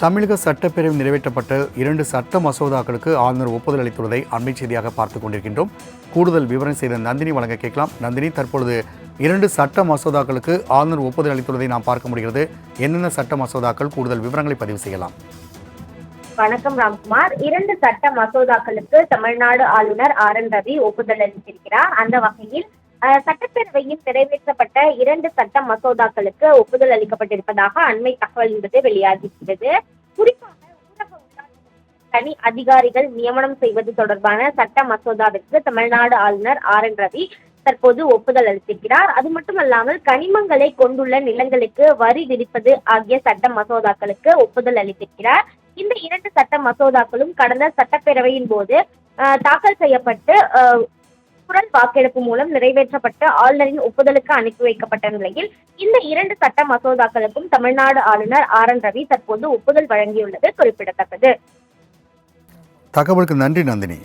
தமிழக சட்டப்பேரவை நிறைவேற்றப்பட்ட இரண்டு சட்ட மசோதாக்களுக்கு ஆளுநர் ஒப்புதல் அளித்துள்ளதை அண்மை செய்தியாக பார்த்துக் கொண்டிருக்கின்றோம். கூடுதல் விவரம் செய்த நந்தினி வழங்க கேட்கலாம். நந்தினி தற்பொழுது இரண்டு சட்ட மசோதாக்களுக்கு ஆளுநர் ஒப்புதல் அளித்துள்ளதை நாம் பார்க்க முடிகிறது. என்னென்ன சட்ட மசோதாக்கள்? கூடுதல் விவரங்களை பதிவு செய்யலாம். வணக்கம் ராம்குமார். இரண்டு சட்ட மசோதாக்களுக்கு தமிழ்நாடு ஆளுநர் ஆர் என் ரவி ஒப்புதல் அளித்திருக்கிறார். அந்த வகையில் சட்டப்பேரவையில் நிறைவேற்றப்பட்ட இரண்டு சட்ட மசோதாக்களுக்கு ஒப்புதல் அளிக்கப்பட்டிருப்பதாக அண்மை தகவல் என்பது வெளியாகியிருக்கிறது குறிப்பாக தனி அதிகாரிகள் நியமனம் செய்வது தொடர்பான சட்ட மசோதாவிற்கு தமிழ்நாடு ஆளுநர் ஆர் என் ரவி தற்போது ஒப்புதல் அளித்திருக்கிறார். அது மட்டுமல்லாமல் கனிமங்களை கொண்டுள்ள நிலங்களுக்கு வரி விதிப்பது ஆகிய சட்ட மசோதாக்களுக்கு ஒப்புதல் அளித்திருக்கிறார். இந்த இரண்டு சட்ட மசோதாக்களும் கடந்த சட்டப்பேரவையின் போது தாக்கல் செய்யப்பட்டு குரல் வாக்கெடுப்பு மூலம் நிறைவேற்றப்பட்டு ஆளுநரின் ஒப்புதலுக்கு அனுப்பி வைக்கப்பட்ட நிலையில் இந்த இரண்டு சட்ட மசோதாக்களுக்கும் தமிழ்நாடு ஆளுநர் ஆர் என் ரவி தற்போது ஒப்புதல் வழங்கியுள்ளது குறிப்பிடத்தக்கது. தகவலுக்கு நன்றி நந்தினி.